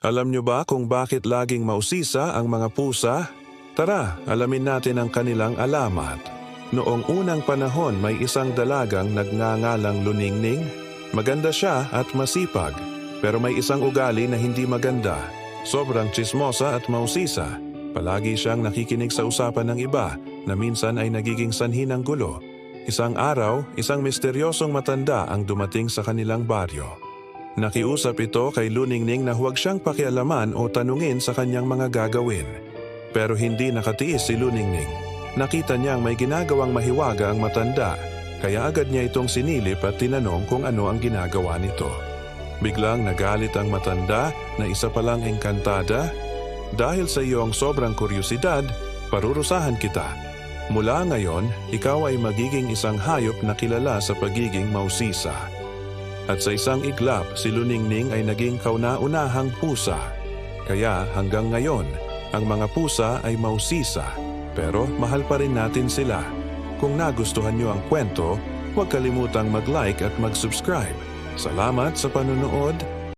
Alam nyo ba kung bakit laging mausisa ang mga pusa? Tara, alamin natin ang kanilang alamat. Noong unang panahon may isang dalagang nagngangalang Luningning. Maganda siya at masipag, pero may isang ugali na hindi maganda. Sobrang chismosa at mausisa. Palagi siyang nakikinig sa usapan ng iba na minsan ay nagiging sanhi ng gulo. Isang araw, isang misteryosong matanda ang dumating sa kanilang baryo. Nakiusap ito kay Luningning na huwag siyang pakialaman o tanungin sa kanyang mga gagawin. Pero hindi nakatiis si Luningning. Nakita niyang may ginagawang mahiwaga ang matanda, kaya agad niya itong sinilip at tinanong kung ano ang ginagawa nito. Biglang nagalit ang matanda na isa palang engkantada. Dahil sa iyong sobrang kuryosidad, parurusahan kita. Mula ngayon, ikaw ay magiging isang hayop na kilala sa pagiging mausisa. At sa isang iglap, si Luningning ay naging kauna-unahang pusa. Kaya hanggang ngayon, ang mga pusa ay mausisa. Pero mahal pa rin natin sila. Kung nagustuhan niyo ang kwento, huwag kalimutang mag-like at mag-subscribe. Salamat sa panunood